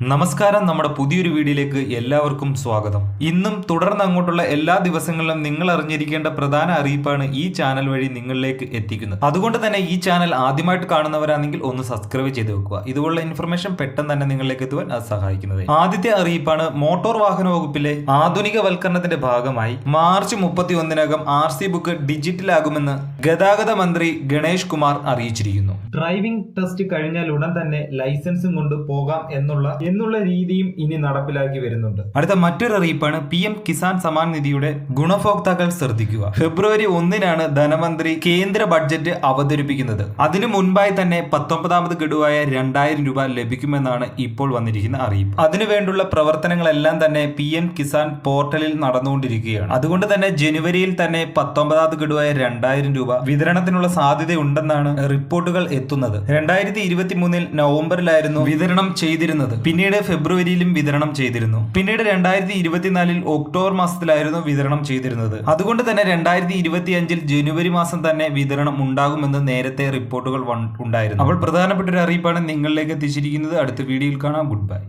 നമസ്കാരം. നമ്മുടെ പുതിയൊരു വീഡിയോയിലേക്ക് എല്ലാവർക്കും സ്വാഗതം. ഇന്നും തുടർന്ന് അങ്ങോട്ടുള്ള എല്ലാ ദിവസങ്ങളിലും നിങ്ങൾ അറിഞ്ഞിരിക്കേണ്ട പ്രധാന അറിയിപ്പാണ് ഈ ചാനൽ വഴി നിങ്ങളിലേക്ക് എത്തിക്കുന്നത്. അതുകൊണ്ട് തന്നെ ഈ ചാനൽ ആദ്യമായിട്ട് കാണുന്നവരാണെങ്കിൽ ഒന്ന് സബ്സ്ക്രൈബ് ചെയ്ത് വെക്കുക. ഇതുപോലുള്ള ഇൻഫർമേഷൻ പെട്ടെന്ന് തന്നെ നിങ്ങളിലേക്ക് എത്തുവാൻ അത് സഹായിക്കുന്നത്. ആദ്യത്തെ അറിയിപ്പാണ് മോട്ടോർ വാഹന വകുപ്പിലെ ആധുനികവൽക്കരണത്തിന്റെ ഭാഗമായി മാർച്ച് മുപ്പത്തി ഒന്നിനകം ആർ സി ബുക്ക് ഡിജിറ്റലാകുമെന്ന് ഗതാഗത മന്ത്രി ഗണേഷ് കുമാർ അറിയിച്ചിരിക്കുന്നു. ഡ്രൈവിംഗ് ടെസ്റ്റ് കഴിഞ്ഞാൽ ഉടൻ തന്നെ ലൈസൻസും കൊണ്ട് പോകാം എന്നുള്ള എന്നുള്ള രീതിയും ഇനി നടപ്പിലാക്കി വരുന്നുണ്ട്. അടുത്ത മറ്റൊരു അറിയിപ്പാണ് പി എം കിസാൻ സമാൻ നിധിയുടെ ഗുണഭോക്താക്കൾ ശ്രദ്ധിക്കുക. ഫെബ്രുവരി ഒന്നിനാണ് ധനമന്ത്രി കേന്ദ്ര ബഡ്ജറ്റ് അവതരിപ്പിക്കുന്നത്. അതിനു മുൻപായി തന്നെ പത്തൊമ്പതാമത് ഗഡുവായ രണ്ടായിരം രൂപ ലഭിക്കുമെന്നാണ് ഇപ്പോൾ വന്നിരിക്കുന്ന അറിയിപ്പ്. അതിനുവേണ്ടുള്ള പ്രവർത്തനങ്ങളെല്ലാം തന്നെ പി എം കിസാൻ പോർട്ടലിൽ നടന്നുകൊണ്ടിരിക്കുകയാണ്. അതുകൊണ്ട് തന്നെ ജനുവരിയിൽ തന്നെ പത്തൊമ്പതാമത് ഗഡുവായ രണ്ടായിരം രൂപ വിതരണത്തിനുള്ള സാധ്യതയുണ്ടെന്നാണ് റിപ്പോർട്ടുകൾ എത്തുന്നത്. രണ്ടായിരത്തി ഇരുപത്തി മൂന്നിൽ നവംബറിലായിരുന്നു വിതരണം ചെയ്തിരുന്നത്. പിന്നീട് ഫെബ്രുവരിയിലും വിതരണം ചെയ്തിരുന്നു. പിന്നീട് രണ്ടായിരത്തി ഇരുപത്തിനാലിൽ ഒക്ടോബർ മാസത്തിലായിരുന്നു വിതരണം ചെയ്തിരുന്നത്. അതുകൊണ്ട് തന്നെ രണ്ടായിരത്തി ഇരുപത്തി അഞ്ചിൽ ജനുവരി മാസം തന്നെ വിതരണം ഉണ്ടാകുമെന്ന് നേരത്തെ റിപ്പോർട്ടുകൾ ഉണ്ടായിരുന്നു. അപ്പോൾ പ്രധാനപ്പെട്ട ഒരു അറിയിപ്പാണ് നിങ്ങളിലേക്ക് എത്തിച്ചിരിക്കുന്നത്. അടുത്ത വീഡിയോയിൽ കാണാം. Good bye.